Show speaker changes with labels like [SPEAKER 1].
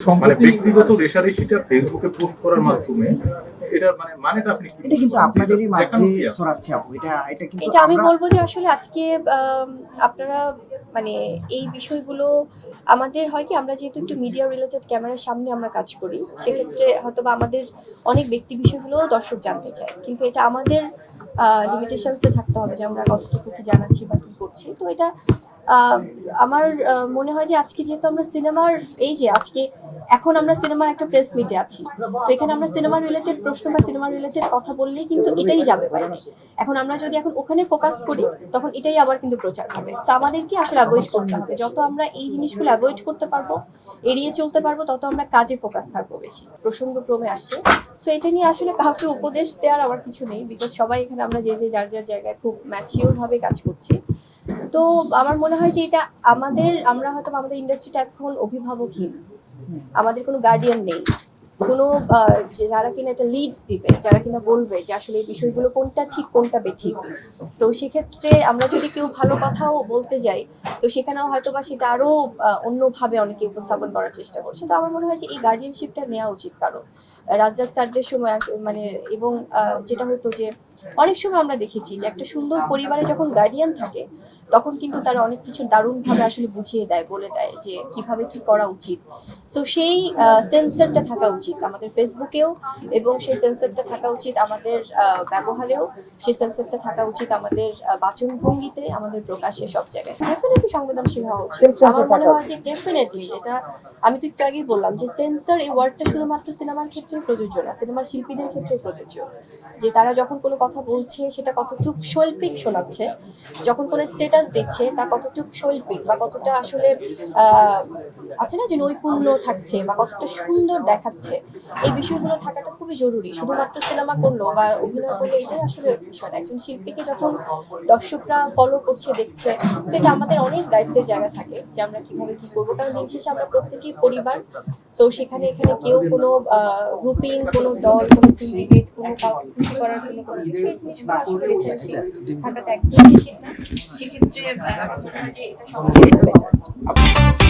[SPEAKER 1] মানে ব্যক্তিগত রেশারেশিটা ফেসবুকে পোস্ট করার মাধ্যমে এটার মানে মানেটা আপনি
[SPEAKER 2] এটা কিন্তু আপনাদেরই মাঝে
[SPEAKER 1] দেখানো কি আছে?
[SPEAKER 2] ছড়াচ্ছে আপু এটা এটা কিন্তু
[SPEAKER 3] এটা আমি বলব যে আসলে আজকে আম, আপনারা মানে এই বিষয়গুলো আমাদের হয় কি আমরা যেহেতু একটু মিডিয়া রিলেটেড ক্যামেরার সামনে আমরা কাজ করি সেক্ষেত্রে হয়তো বা আমাদের অনেক ব্যক্তি বিষয়গুলো দর্শক জানতে চায়। কিন্তু এটা আমাদের লিমিটেশনসে থাকতে হবে যে আমরা কতটুকু কি জানাচ্ছি বা কি করছি। তো এটা আমার মনে হয় যে আজকে যেহেতু আমরা সিনেমার, এই যে আজকে এখন আমরা সিনেমার একটা প্রেস মিটে আছি। তো এখানে আমরা সিনেমা রিলেটেড প্রশ্ন বা সিনেমা রিলেটেড কথা বললেই কিন্তু এটাই যাবে বাইরে এখন আমরা যদি এখন ওখানে ফোকাস করি, তখন এটাই আবার কিন্তু প্রচার হবে। তো আমাদেরকে আসলে অ্যাভয়েড করতে হবে। যত আমরা এই জিনিসগুলো অ্যাভয়েড করতে পারব, এড়িয়ে চলতে পারব, তত আমরা কাজে ফোকাস থাকব বেশি। প্রসঙ্গ ক্রমে আসছে। সো এটা নিয়ে আসলে কাউকে উপদেশ দেওয়ার আমার কিছু নেই বিকজ সবাই এখানে আমরা যে যে, যার যার জায়গায় খুব ম্যাচিওর ভাবে কাজ করছি। তো আমার মনে হয় যে এটা আমাদের, আমরা হয়তো আমাদের ইন্ডাস্ট্রিটা এখন অভিভাবকহীন। আমাদের কোনো গার্ডিয়ান নেই। কোনো যারা কিনা একটা লিড দিবে যারা কিনা বলবে যে আসলে এই বিষয়গুলো কোনটা ঠিক কোনটা বেঠিক। তো সেক্ষেত্রে আমরা যদি কেউ ভালো কথাও বলতে যাই তো সেখানেও হয়তো বা সেটা আরও আহ, অন্যভাবে অনেকে উপস্থাপন করার চেষ্টা করছে। তো আমার মনে হয় যে এই গার্ডিয়ানশিপটা নেওয়া উচিত কারও। রাজ্জাক স্যারদের সময় মানে এবং যেটা হতো যে অনেক সময় আমরা দেখেছি যে একটা সুন্দর পরিবারে যখন গার্ডিয়ান থাকে তখন কিন্তু তারা অনেক কিছু দারুণভাবে আসলে বুঝিয়ে দেয় বলে দেয় যে কীভাবে কি করা উচিত। সো সেই সেন্সারটা থাকা উচিত। আমাদের ফেসবুকেও এবং সেই সেন্সারটা থাকা উচিত আমাদের ব্যবহারেও। সেই সেন্সারটা থাকা উচিত আমাদের বাচনভঙ্গিতে আমাদের প্রকাশে সব জায়গায়। ডেফিনেটলি সংবেদনশীল হওয়া উচিত। আমার মনে হয় যে ডেফিনেটলি এটা আমি তো একটু আগেই বললাম যে সেন্সর এই ওয়ার্ডটা শুধুমাত্র সিনেমার ক্ষেত্রে প্রযোজ্য না সিনেমার শিল্পীদের ক্ষেত্রে প্রযোজ্য। যে তারা যখন কোনো কথা বলছে সেটা কতটুক শৈল্পিক শোনাচ্ছে যখন কোনো স্টেটাস দিচ্ছে তা কতটুক শৈল্পিক বা কতটা আসলে আহ, আছে না যে নৈপুণ্য থাকছে বা কতটা সুন্দর দেখাচ্ছে এই বিষয়গুলো থাকাটা খুবই জরুরি। শুধুমাত্র সিনেমা করল বা অভিনয় করল, এটাই আসলে বিষয়। একজন শিল্পীকে যখন দর্শকরা ফলো করছে, দেখছে, সেটা আমাদের অনেক দায়িত্বের জায়গা থাকে যে আমরা কীভাবে কি করব। কারণ দিন শেষে আমরা প্রত্যেকেই পরিবার। সো সেখানে এখানে কেউ কোনো গ্রুপিং কোনো দল, কোনো সিন্ডিকেট কোনো খুশি করার জন্য কোনো কিছু এই জিনিসগুলো আসলে থাকাটা একদমই উচিত না। সেক্ষেত্রে এটা better।